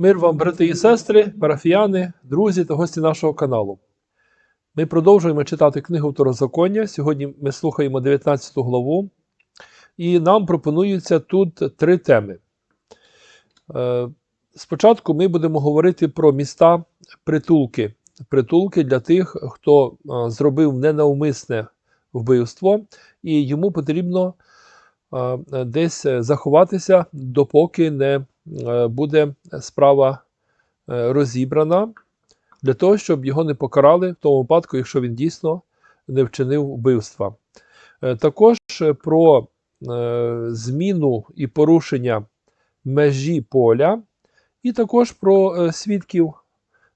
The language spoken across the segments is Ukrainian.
Мир вам, брати і сестри, парафіяни, друзі та гості нашого каналу. Ми продовжуємо читати книгу Второзаконня. Сьогодні ми слухаємо 19 главу, і нам пропонуються тут три теми. Е, Спочатку ми будемо говорити про міста притулки. Притулки для тих, хто е, зробив ненавмисне вбивство, і йому потрібно десь заховатися, допоки не е, буде справа е, розібрана, для того, щоб його не покарали в тому випадку, якщо він дійсно не вчинив вбивства. Е, Також е, про е, зміну і порушення межі поля, і також про е, свідків,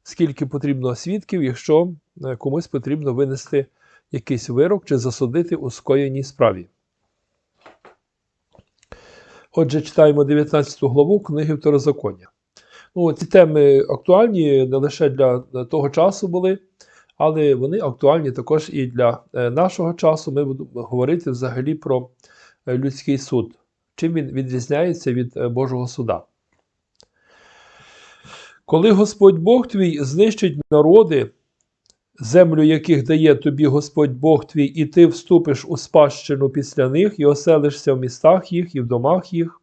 скільки потрібно свідків, якщо е, комусь потрібно винести якийсь вирок чи засудити у скоєній справі. Отже, читаємо 19 главу книги Второзаконня. Ну, ці теми актуальні не лише для того часу були, але вони актуальні також і для е, нашого часу. Ми будемо говорити взагалі про е, людський суд. Чим він відрізняється від е, Божого суда. Коли Господь Бог твій знищить народи, землю яких дає тобі Господь Бог твій, і ти вступиш у спадщину після них, і оселишся в містах їх і в домах їх,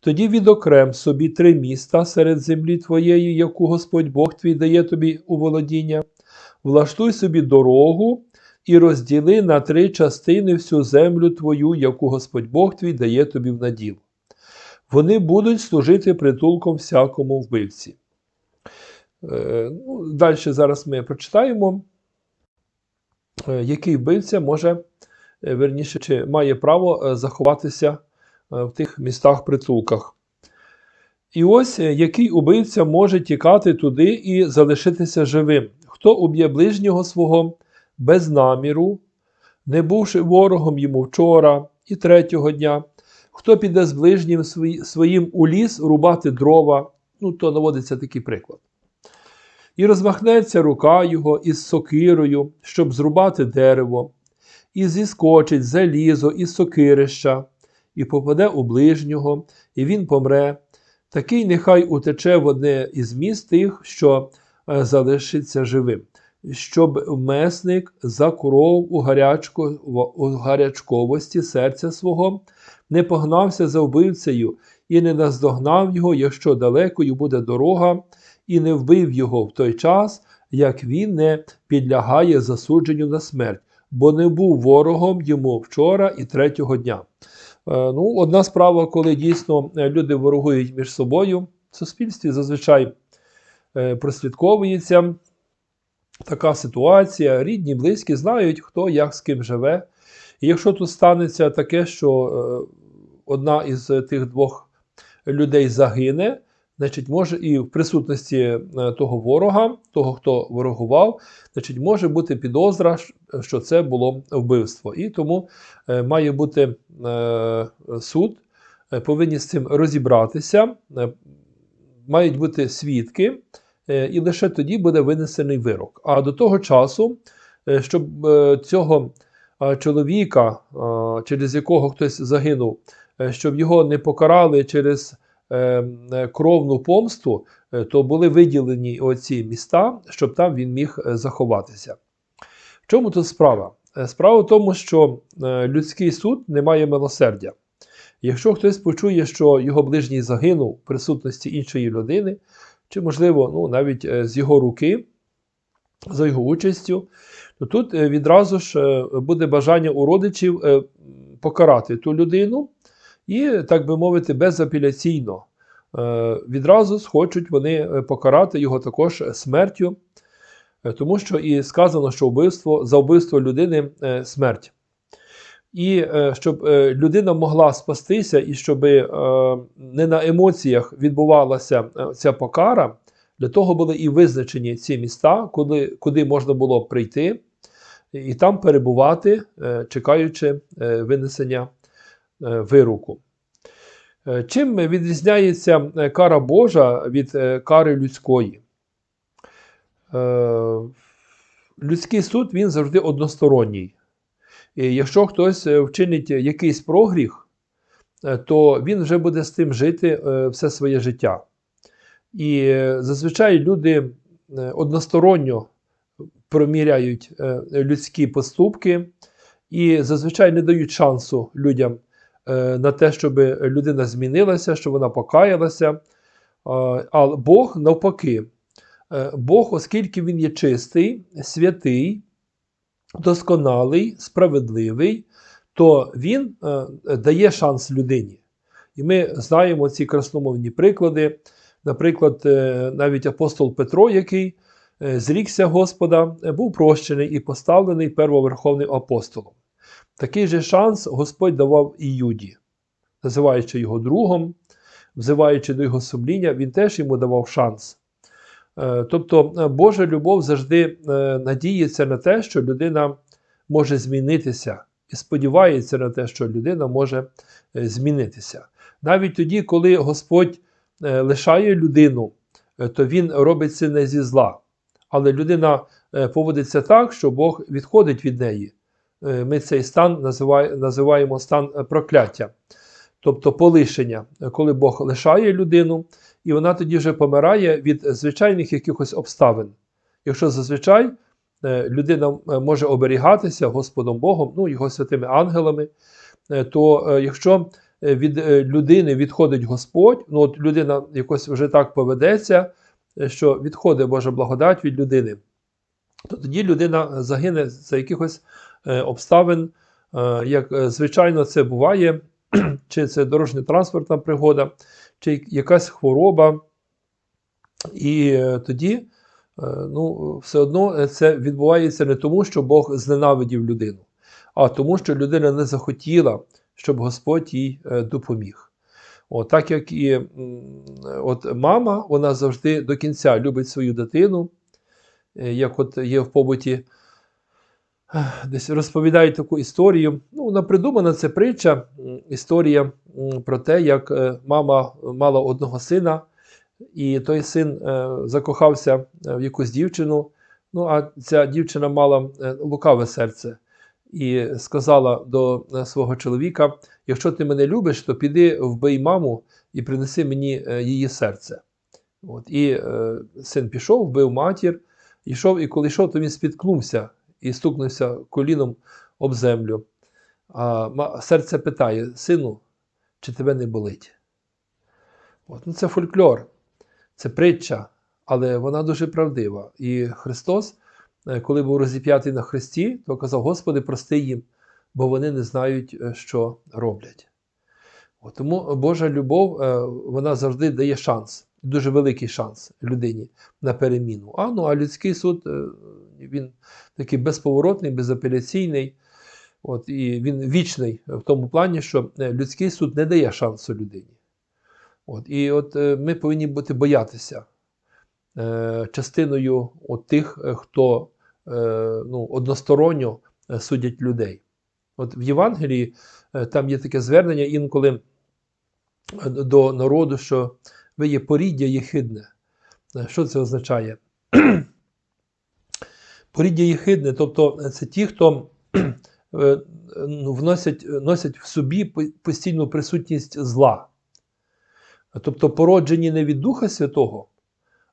тоді відокрем собі три міста серед землі твоєї, яку Господь Бог твій дає тобі у володіння, влаштуй собі дорогу і розділи на три частини всю землю твою, яку Господь Бог твій дає тобі в наділ. Вони будуть служити притулком всякому вбивці. Е, ну, Далі зараз ми прочитаємо, е, який вбивця може, е, верніше, чи має право заховатися в тих містах-притулках. І ось який убивця може тікати туди і залишитися живим, хто уб'є ближнього свого без наміру, не бувши ворогом йому вчора і третього дня, хто піде з ближнім своїм у ліс рубати дрова, ну то наводиться такий приклад. І розмахнеться рука його із сокирою, щоб зрубати дерево, і зіскочить залізо із сокирища, і попаде у ближнього, і він помре. Такий нехай утече в одне із міст тих, що е, залишиться живим, щоб месник закуров у, гарячко, у гарячковості серця свого, не погнався за вбивцею і не наздогнав його, якщо далекою буде дорога, і не вбив його в той час, як він не підлягає засудженню на смерть, бо не був ворогом йому вчора і третього дня. Е, Ну, одна справа, коли дійсно е, люди ворогують між собою, в суспільстві зазвичай е, прослідковується така ситуація. Рідні, близькі знають, хто як з ким живе. І якщо тут станеться таке, що одна із тих двох людей загине, значить, може і в присутності е, того ворога, того, хто ворогував, значить, може бути підозра, що це було вбивство. І тому е, має бути е, суд, повинні з цим розібратися, мають бути свідки, і лише тоді буде винесений вирок. А до того часу, щоб цього чоловіка, через якого хтось загинув, щоб його не покарали через кровну помсту, е, то були виділені оці міста, щоб там він міг е, заховатися. В чому тут справа? Е, Справа в тому, що е, людський суд не має милосердя. Якщо хтось почує, що його ближній загинув в присутності іншої людини, чи, можливо, ну, навіть е, з його руки, за його участю, то тут е, відразу ж е, буде бажання у родичів е, покарати ту людину і, так би мовити, безапеляційно. Е, Відразу схочуть вони е, покарати його також смертю, е, тому що і сказано, що вбивство, за вбивство людини смерть. І щоб людина могла спастися, і щоб не на емоціях відбувалася ця покара, для того були і визначені ці міста, куди, куди можна було прийти і там перебувати, чекаючи винесення вироку. Е, Чим відрізняється е, кара Божа від е, кари людської? Е, Людський суд він завжди односторонній. І якщо хтось е, вчинить якийсь прогріх, е, то він вже буде з тим жити е, все своє життя. І е, зазвичай люди е, односторонньо проміряють е, людські поступки і зазвичай не дають шансу людям е, на те, щоб людина змінилася, щоб вона покаялася. Е, А Бог навпаки, Е, Бог, оскільки Він є чистий, святий, досконалий, справедливий, то Він е, дає шанс людині. І ми знаємо ці красномовні приклади. Наприклад, е, навіть апостол Петро, який е, зрікся Господа, е, був прощений і поставлений первоверховним апостолом. Такий же шанс Господь давав і Юді, називаючи його другом, взиваючи до його сумління, він теж йому давав шанс. Е, Тобто е, Божа любов завжди е, надіється на те, що людина може змінитися, і сподівається на те, що людина може змінитися. Навіть тоді, коли Господь лишає людину, то Він робить це не зі зла. Але людина поводиться так, що Бог відходить від неї. Е, Ми цей стан називаємо стан е, прокляття, тобто полишення, коли Бог лишає людину, і вона тоді вже помирає від звичайних якихось обставин. Якщо зазвичай е, людина може оберігатися Господом Богом, ну, його святими ангелами, то якщо від людини відходить Господь, ну от людина якось вже так поведеться, що відходить Божа благодать від людини, то тоді людина загине за якихось обставин, е, як е, звичайно це буває, чи це дорожньо-транспортна пригода, чи якась хвороба. І е, тоді е, ну, все одно е, це відбувається не тому, що Бог зненавидів людину, а тому, що людина не захотіла, щоб Господь їй е, допоміг. От, так як і от мама, вона завжди до кінця любить свою дитину, е, як от є в побуті, е, десь розповідають таку історію. Ну, вона придумана, це притча, історія про те, як е, мама мала одного сина, і той син е, закохався е, в якусь дівчину. Ну, а ця дівчина мала лукаве серце і сказала до свого чоловіка: якщо ти мене любиш, то піди вбий маму і принеси мені її серце. От, і е, син пішов, вбив матір, йшов, і коли йшов, то він спіткнувся і стукнувся коліном об землю. А серце питає: Сину, чи тебе не болить? От, ну, це фольклор, це притча, але вона дуже правдива. І Христос, е, коли був розіп'ятий на хресті, то казав: Господи, прости їм, бо вони не знають, е, що роблять. От, тому Божа любов е, вона завжди дає шанс, дуже великий шанс людині на переміну. А, ну, а людський суд е, він такий безповоротний, безапеляційний. От, і він вічний в тому плані, що е, людський суд не дає шансу людині. От, і от е, ми повинні бути боятися е, частиною от тих, хто е, ну, односторонньо судять людей. От в Євангелії е, там є таке звернення інколи до народу, що ви є поріддя єхидне. Е, Що це означає? Поріддя єхидне, тобто це ті, хто е, ну, вносять, носять в собі постійну присутність зла. Тобто породжені не від Духа Святого,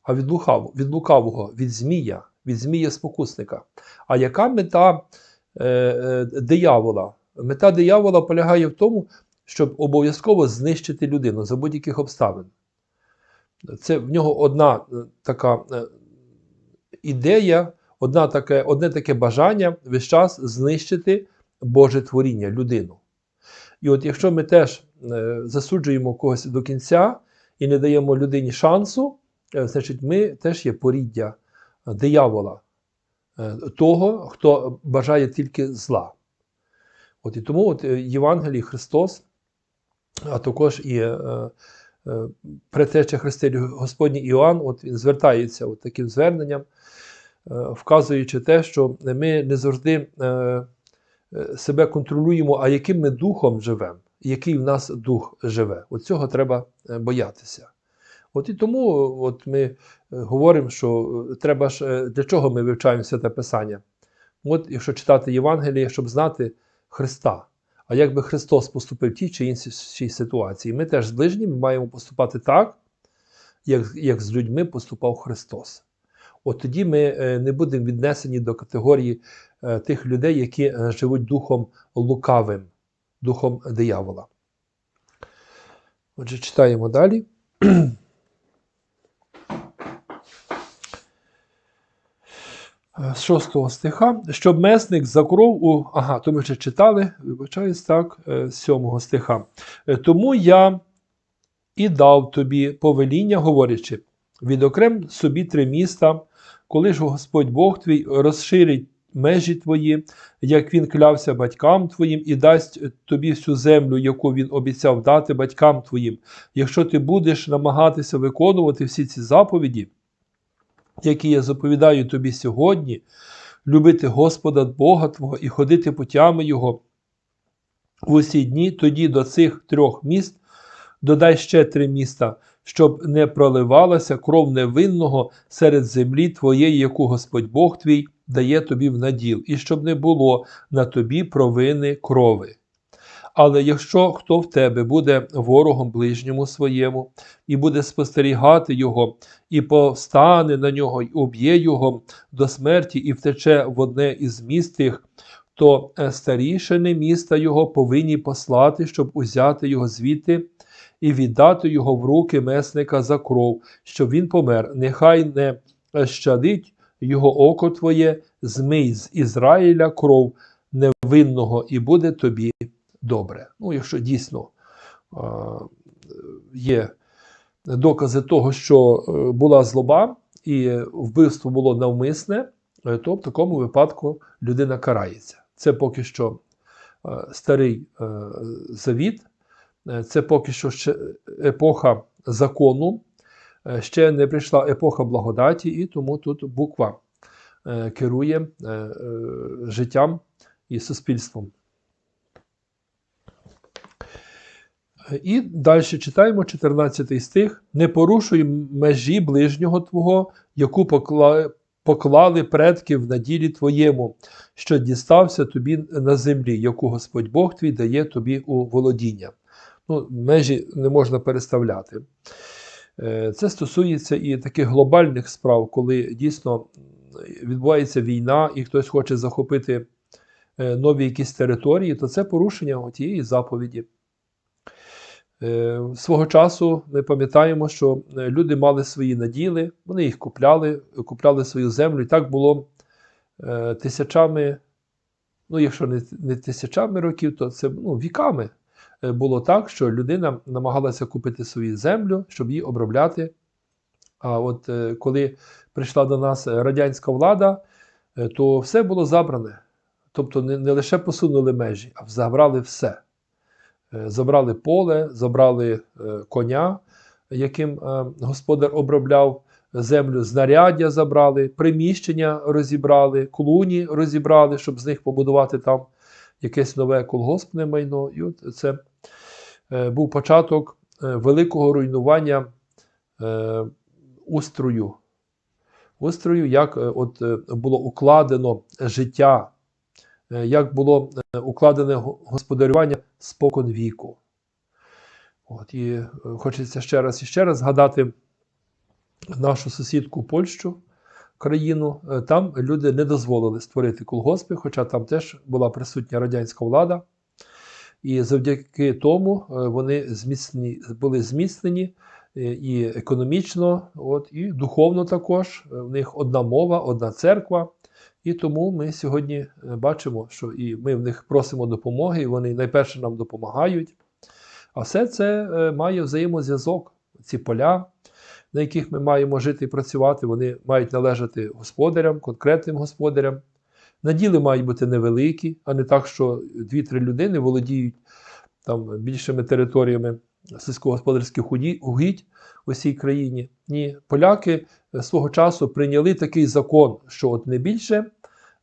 а від лукавого, від лукавого, від змія, від змія спокусника. А яка мета е, е, диявола? Мета диявола полягає в тому, щоб обов'язково знищити людину за будь-яких обставин. Це в нього одна е, така е, ідея, одна таке, одне таке бажання весь час знищити Боже творіння, людину. І от якщо ми теж е, засуджуємо когось до кінця і не даємо людині шансу, значить ми теж є поріддя диявола, того, хто бажає тільки зла. От і тому от, Євангелій Христос, а також і е, е, предтеча Христи Господній Іоанн, от він звертається от таким зверненням, е, вказуючи те, що ми не завжди е, е, себе контролюємо, а яким ми духом живемо, який в нас дух живе. От цього треба боятися. От і тому от ми говоримо, що треба ж для чого ми вивчаємо святе Писання? От якщо читати Євангеліє, щоб знати Христа. А як би Христос поступив в тій чи іншій ситуації, ми теж з ближніми маємо поступати так, як, як з людьми поступав Христос. От тоді ми е, не будемо віднесені до категорії е, тих людей, які е, живуть духом лукавим, духом диявола. Отже, читаємо далі. З шостого стиха, щоб месник за кров у. Ага, то ми вже читали, вибачаюсь, так, е, з сьомого стиха. Е, Тому я і дав тобі повеління, говорячи, відокрем собі три міста, коли ж Господь Бог твій розширить межі твої, як він клявся батькам твоїм, і дасть тобі всю землю, яку він обіцяв дати батькам твоїм. Якщо ти будеш намагатися виконувати всі ці заповіді, які я заповідаю тобі сьогодні, любити Господа Бога Твого і ходити путями Його в усі дні, тоді до цих трьох міст додай ще три міста, щоб не проливалася кров невинного серед землі твоєї, яку Господь Бог твій дає тобі в наділ, і щоб не було на тобі провини крови. Але якщо хто в тебе буде ворогом ближньому своєму, і буде спостерігати його, і повстане на нього, і уб'є його до смерті, і втече в одне із міст тих, то е, старішини міста його повинні послати, щоб узяти його звідти і віддати його в руки месника за кров, щоб він помер. Нехай не щадить його око твоє, змий з Ізраїля кров невинного, і буде тобі добре. Ну, якщо дійсно е, є докази того, що е, була злоба і вбивство було навмисне, е, то в такому випадку людина карається. Це поки що старий завіт, це поки що ще епоха закону, ще не прийшла епоха благодаті, і тому тут буква керує життям і суспільством. І далі читаємо 14 стих: Не порушуй межі ближнього Твого, яку покла... поклали предки в наділі Твоєму, що дістався тобі на землі, яку Господь Бог твій дає тобі у володіння. Ну, Межі не можна переставляти. Е, Це стосується і таких глобальних справ, коли дійсно відбувається війна і хтось хоче захопити е, нові якісь території, то це порушення тієї заповіді. Е, Свого часу ми пам'ятаємо, що е, люди мали свої наділи, вони їх купляли, купляли свою землю. І так було е, тисячами, ну, якщо не, не тисячами років, то це ну, віками було так, що людина намагалася купити свою землю, щоб її обробляти. А от коли прийшла до нас радянська влада, то все було забране. Тобто не, не лише посунули межі, а забрали все. Е, Забрали поле, забрали е, коня, яким е, господар обробляв землю, знаряддя забрали, приміщення розібрали, клуні розібрали, щоб з них побудувати там якесь нове колгоспне майно. І от це був початок великого руйнування устрою. Устрою, як от, було укладено життя як було е, укладене господарювання спокон віку. От, і е, хочеться ще раз і ще раз згадати нашу сусідку Польщу, країну. Е, Там люди не дозволили створити колгоспи, хоча там теж була присутня радянська влада. І завдяки тому е, вони зміцнені, були зміцнені е, і економічно, от, і духовно також. Е, В них одна мова, одна церква. І тому ми сьогодні е, бачимо, що і ми в них просимо допомоги, і вони найперше нам допомагають. А все це е, має взаємозв'язок. Ці поля, на яких ми маємо жити і працювати, вони мають належати господарям, конкретним господарям. Наділи мають бути невеликі, а не так, що дві-три людини володіють там більшими територіями сільськогосподарських угідь у всій країні. Ні, поляки е, свого часу прийняли такий закон, що от не більше,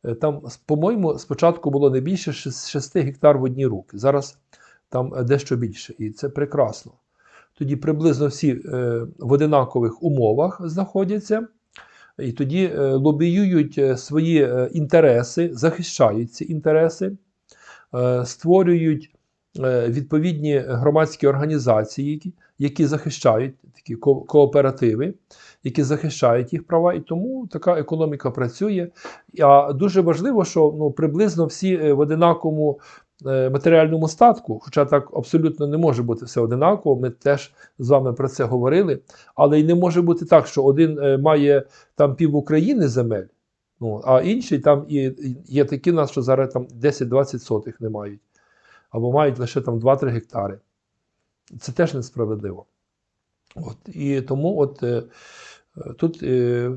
е, там, по-моєму, спочатку було не більше 6 гектар в одні руки. Зараз там е, дещо більше, і це прекрасно. Тоді приблизно всі в одинакових умовах знаходяться, і тоді лобіюють свої інтереси, захищають ці інтереси, створюють відповідні громадські організації, які, захищають такі ко- кооперативи, які захищають їх права, і тому така економіка працює. А дуже важливо, що ну, приблизно всі е, в одинаковому е, матеріальному статку, хоча так абсолютно не може бути все одинаково. Ми теж з вами про це говорили. Але й не може бути так, що один е, має там пів України земель, ну, а інший там і є такі нас, що зараз там 10-20 сотих не мають, або мають лише там 2-3 гектари. Це теж несправедливо. От, і тому от, е, тут, е,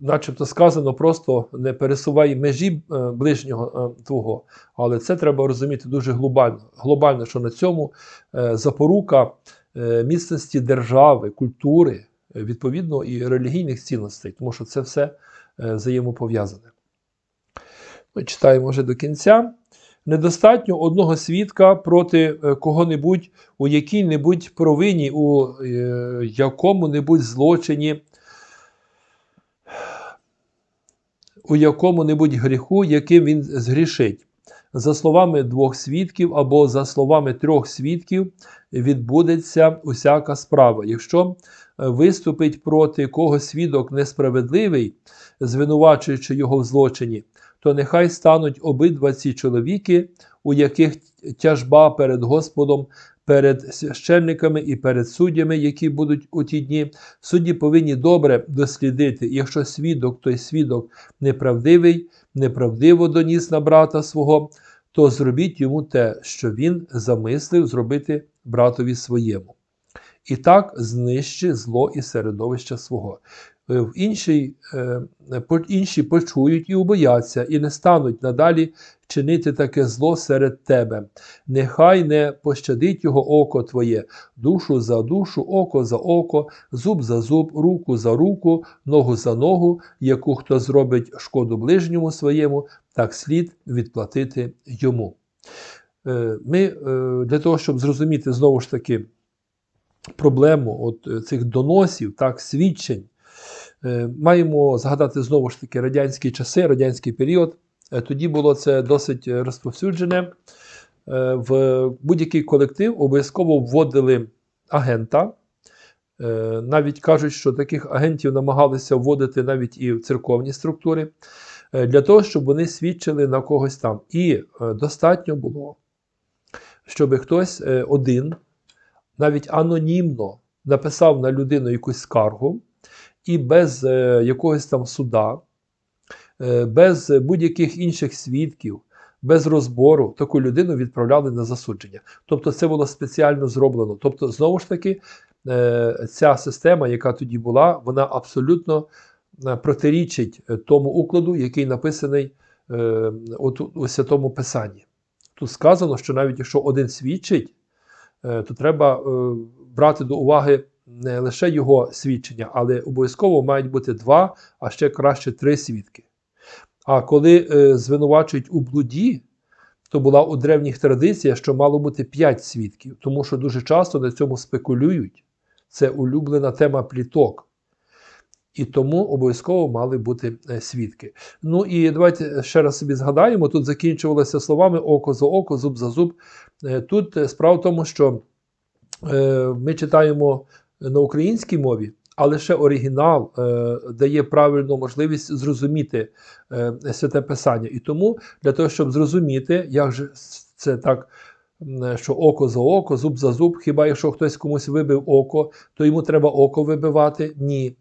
начебто, сказано просто не пересувай межі е, ближнього е, твого, але це треба розуміти дуже глобально, глобально що на цьому е, запорука е, міцності держави, культури, е, відповідно, і релігійних цінностей, тому що це все е, взаємопов'язане. Ми читаємо вже до кінця. Недостатньо одного свідка проти е, кого-небудь у якій-небудь провині, у е, якому-небудь злочині, у якому-небудь гріху, яким він згрішить. За словами двох свідків або за словами трьох свідків відбудеться усяка справа. Якщо е, виступить проти когось свідок несправедливий, звинувачуючи його в злочині, то нехай стануть обидва ці чоловіки, у яких тяжба перед Господом, перед священниками і перед суддями, які будуть у ті дні. Судді повинні добре дослідити, якщо свідок, той свідок неправдивий, неправдиво доніс на брата свого, то зробіть йому те, що він замислив зробити братові своєму. І так знищи зло і середовище свого. Е, В іншій, е, інші почують і убояться, і не стануть надалі чинити таке зло серед тебе. Нехай не пощадить його око твоє, душу за душу, око за око, зуб за зуб, руку за руку, ногу за ногу, яку хто зробить шкоду ближньому своєму, так слід відплатити йому. Е, Ми для того, щоб зрозуміти знову ж таки проблему от цих доносів, так, свідчень, маємо згадати знову ж таки радянські часи, радянський період. Е, Тоді було це досить е, розповсюджене. Е, В будь-який колектив обов'язково вводили агента. Е, Навіть кажуть, що таких агентів намагалися вводити навіть і в церковні структури, е, для того, щоб вони свідчили на когось там. І е, достатньо було, щоб хтось е, один, навіть анонімно, написав на людину якусь скаргу, і без е, якогось там суда, е, без будь-яких інших свідків, без розбору таку людину відправляли на засудження. Тобто це було спеціально зроблено. Тобто, знову ж таки, е, ця система, яка тоді була, вона абсолютно протирічить тому укладу, який написаний у Святому Писанні. Тут сказано, що навіть якщо один свідчить, то треба брати до уваги не лише його свідчення, але обов'язково мають бути два, а ще краще три свідки. А коли е, звинувачують у блуді, то була у древніх традиціях, що мало бути п'ять свідків, тому що дуже часто на цьому спекулюють. Це улюблена тема пліток. І тому обов'язково мали бути е, свідки. Ну і давайте ще раз собі згадаємо: тут закінчувалося словами око за око, зуб за зуб. Е, Тут е, справа в тому, що ми читаємо на українській мові, а лише оригінал е, дає правильну можливість зрозуміти е, святе писання. І тому для того, щоб зрозуміти, як же це так. Що око за око, зуб за зуб. Хіба якщо хтось комусь вибив око, то йому треба око вибивати? Ні.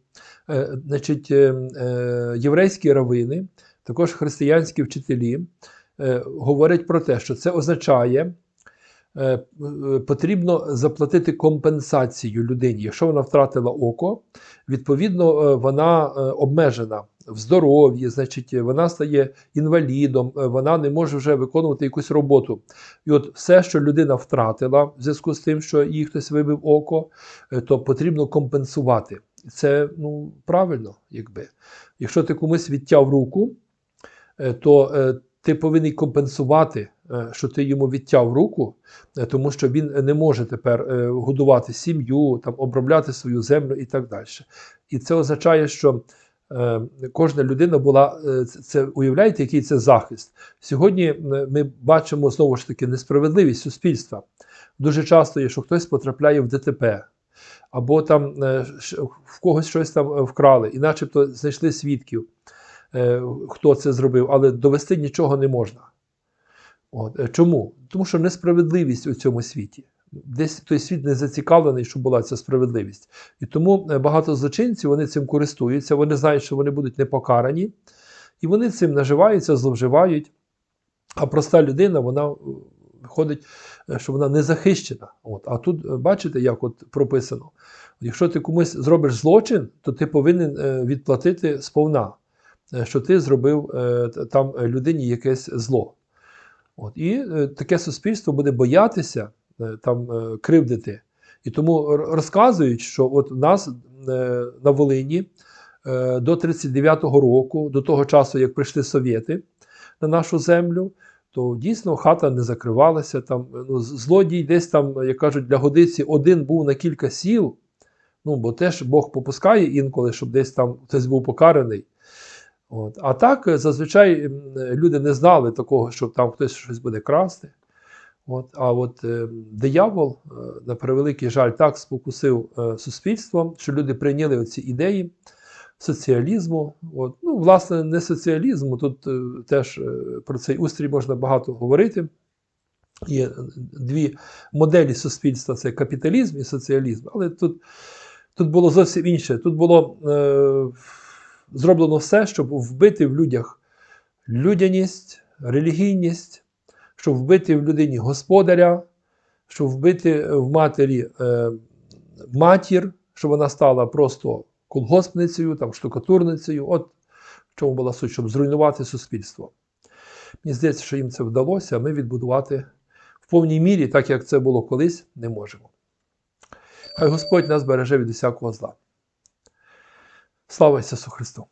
Е, значить, е, е, єврейські равини, також християнські вчителі говорять про те, що це означає, потрібно заплатити компенсацію людині. Якщо вона втратила око, відповідно е, вона е, обмежена в здоров'ї, значить, е, вона стає інвалідом, е, вона не може вже виконувати якусь роботу. І от все, що людина втратила в зв'язку з тим, що їй хтось вибив око, е, то потрібно компенсувати. Це ну, правильно, якби. Якщо ти комусь відтяв руку, е, то е, ти повинен компенсувати, е, що ти йому відтяв руку, е, тому що він не може тепер е, годувати сім'ю, там, обробляти свою землю і так далі. І це означає, що е, кожна людина була, е, це, уявляєте, який це захист. Сьогодні е, ми бачимо знову ж таки несправедливість суспільства. Дуже часто є, що хтось потрапляє в ДТП. або там е, в когось щось там е, вкрали, і начебто знайшли свідків, е, хто це зробив, але довести нічого не можна. От. е, Чому? Тому що несправедливість у цьому світі. Десь той світ не зацікавлений, щоб була ця справедливість. І тому е, багато злочинців вони цим користуються, вони знають, що вони будуть не покарані, і вони цим наживаються, зловживають. А проста людина, вона е, виходить, що вона не захищена. От. А тут бачите, як от прописано: якщо ти комусь зробиш злочин, то ти повинен відплатити сповна, що ти зробив там людині якесь зло. От. І е, таке суспільство буде боятися е, там е, кривдити. І тому розказують, що от нас на Волині до 39-го року, до того часу, як прийшли совєти на нашу землю, то дійсно хата не закривалася. Там, ну, злодій десь там, як кажуть, для годиці один був на кілька сіл. Ну, бо теж Бог попускає інколи, щоб десь там хтось був покараний. От. А так е, зазвичай люди не знали такого, що там хтось щось буде красти. От. А от е, диявол, е, на превеликий жаль, так спокусив е, суспільство, що люди прийняли оці ідеї соціалізму. От. Ну, власне, не соціалізму, тут е, теж е, про цей устрій можна багато говорити. Є дві моделі суспільства: це капіталізм і соціалізм. Але тут, тут було зовсім інше. Тут було е, зроблено все, щоб вбити в людях людяність, релігійність, щоб вбити в людині господаря, щоб вбити в матері е, матір, щоб вона стала просто колгоспницею, там, штукатурницею. От в чому була суть, щоб зруйнувати суспільство. Мені здається, що їм це вдалося, а ми відбудувати в повній мірі, так як це було колись, не можемо. Хай Господь нас береже від усякого зла. Слава Ісусу Христу!